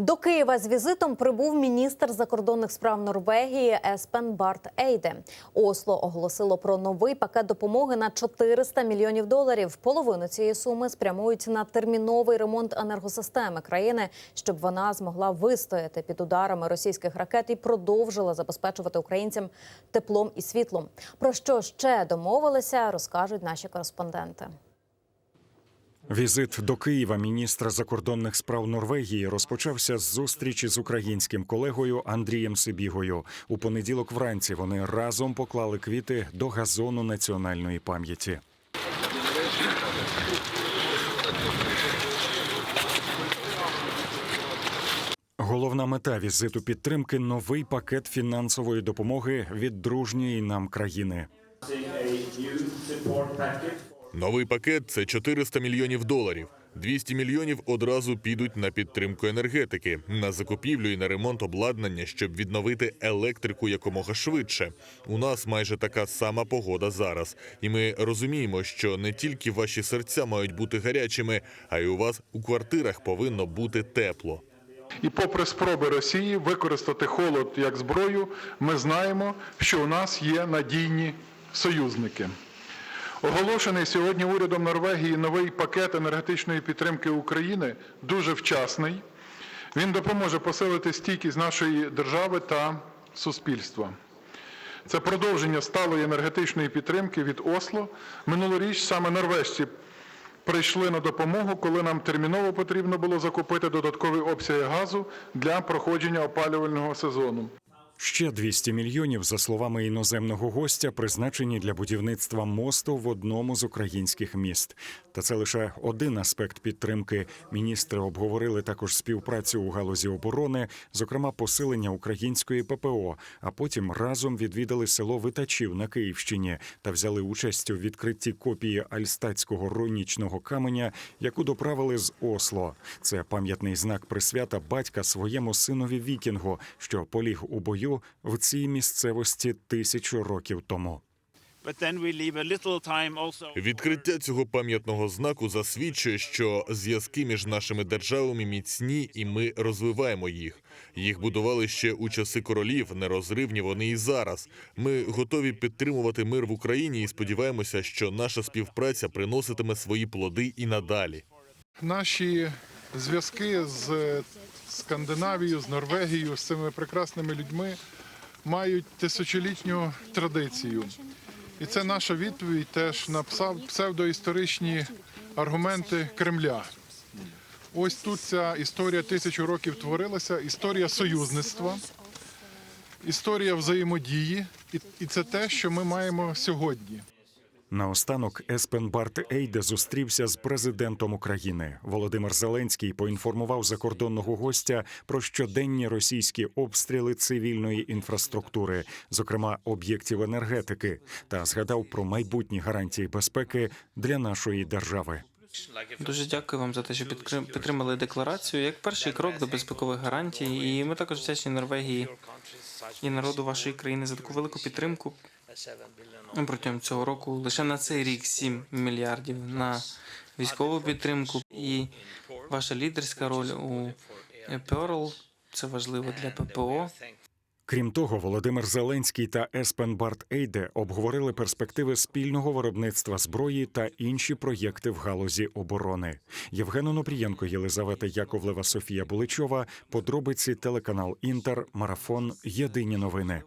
До Києва з візитом прибув міністр закордонних справ Норвегії Еспен Барт Ейде. Осло оголосило про новий пакет допомоги на 400 мільйонів доларів. Половину цієї суми спрямують на терміновий ремонт енергосистеми країни, щоб вона змогла вистояти під ударами російських ракет і продовжила забезпечувати українцям теплом і світлом. Про що ще домовилися, розкажуть наші кореспонденти. Візит до Києва міністра закордонних справ Норвегії розпочався з зустрічі з українським колегою Андрієм Сибігою. У понеділок вранці вони разом поклали квіти до газону національної пам'яті. Головна мета візиту підтримки новий пакет фінансової допомоги від дружньої нам країни. Новий пакет це 400 мільйонів доларів. 200 мільйонів одразу підуть на підтримку енергетики, на закупівлю і на ремонт обладнання, щоб відновити електрику якомога швидше. У нас майже така сама погода зараз, і ми розуміємо, що не тільки ваші серця мають бути гарячими, а й у вас у квартирах повинно бути тепло. І попри спроби Росії використати холод як зброю, ми знаємо, що у нас є надійні союзники. Оголошений сьогодні урядом Норвегії новий пакет енергетичної підтримки України дуже вчасний. Він допоможе посилити стійкість нашої держави та суспільства. Це продовження сталої енергетичної підтримки від Осло. Минулоріч саме норвежці прийшли на допомогу, коли нам терміново потрібно було закупити додаткові обсяги газу для проходження опалювального сезону. Ще 200 мільйонів, за словами іноземного гостя, призначені для будівництва мосту в одному з українських міст. Та це лише один аспект підтримки. Міністри обговорили також співпрацю у галузі оборони, зокрема посилення української ППО. А потім разом відвідали село Витачів на Київщині та взяли участь у відкритті копії альстатського рунічного каменя, яку доправили з Осло. Це пам'ятний знак присвята батька своєму синові Вікінгу, що поліг у бою в цій місцевості тисячу років тому. Відкриття цього пам'ятного знаку засвідчує, що зв'язки між нашими державами міцні, і ми розвиваємо їх. Їх будували ще у часи королів, нерозривні вони і зараз. Ми готові підтримувати мир в Україні і сподіваємося, що наша співпраця приноситиме свої плоди і надалі. Наші зв'язки з Скандинавією, з Норвегією, з цими прекрасними людьми мають тисячолітню традицію. І це наша відповідь теж на псевдоісторичні аргументи Кремля. Ось тут ця історія тисячу років творилася, історія союзництва, історія взаємодії, і, це те, що ми маємо сьогодні. Наостанок Еспен Барт Ейде зустрівся з президентом України. Володимир Зеленський поінформував закордонного гостя про щоденні російські обстріли цивільної інфраструктури, зокрема об'єктів енергетики, та згадав про майбутні гарантії безпеки для нашої держави. Дуже дякую вам за те, що підтримали декларацію як перший крок до безпекових гарантій. І ми також вдячні Норвегії і народу вашої країни за таку велику підтримку протягом цього року. Лише на цей рік 7 мільярдів на військову підтримку. І ваша лідерська роль у Pearl – це важливо для ППО. Крім того, Володимир Зеленський та Еспен Барт Ейде обговорили перспективи спільного виробництва зброї та інші проєкти в галузі оборони. Євген Онопрієнко, Єлизавета Яковлева, Софія Буличова. Подробиці телеканал Інтер, Марафон. Єдині новини.